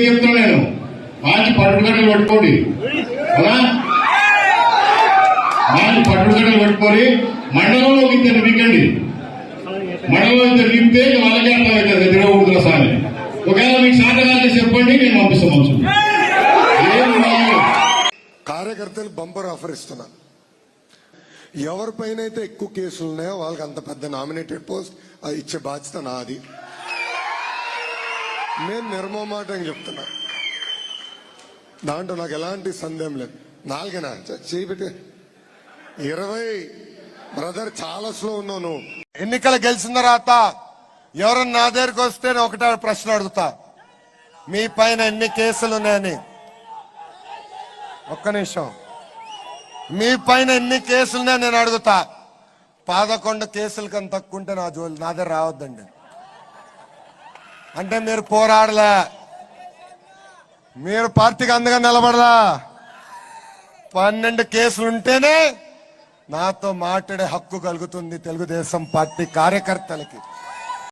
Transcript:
చెప్తున్నా నేను. మంచి పట్టుగడ్డలు పట్టుకోండి అవునా మంచి పట్టుగడ్డలు పట్టుకొని మండలంలోకి ఇద్దరు నింపండి మండలంలో ఇద్దరు నింపితే వాళ్ళకే అర్థమవుతుంది తిరగకూడదు సార్ ఒకవేళ మీకు సాధకాలు చెప్పండి నేను పంపిస్తాను కార్యకర్తలు బంపర్ ఆఫర్ ఇస్తున్నా ఎవరిపైన అయితే ఎక్కువ కేసులు ఉన్నాయో వాళ్ళకి అంత పెద్ద నామినేటెడ్ పోస్ట్ ఇచ్చే బాధ్యత నాది. నేను నిర్మమాటం చెప్తున్నా. దాంట్లో నాకు ఎలాంటి సందేహం లేదు. నాలుగేనా? చేపెట్టి ఇరవై. బ్రదర్ చాలా స్లో ఉన్నావు నువ్వు. ఎన్నికలు గెలిచిన తర్వాత ఎవరన్నా నా దగ్గరికి వస్తే నేను ఒకటే ప్రశ్న అడుగుతా. మీ పైన ఎన్ని కేసులు ఉన్నాయని? ఒక్క నిమిషం. మీ పైన ఎన్ని కేసులు ఉన్నాయని నేను అడుగుతా. పదకొండు కేసులు కన్నా తక్కువ ఉంటే నా జోలి నా దగ్గర రావద్దండి. అంటే మీరు పోరాడలే. మీరు పార్టీకి అందగా నిలబడలా. పన్నెండు కేసులు ఉంటేనే నాతో మాట్లాడే హక్కు కలుగుతుంది తెలుగుదేశం పార్టీ కార్యకర్తలకి.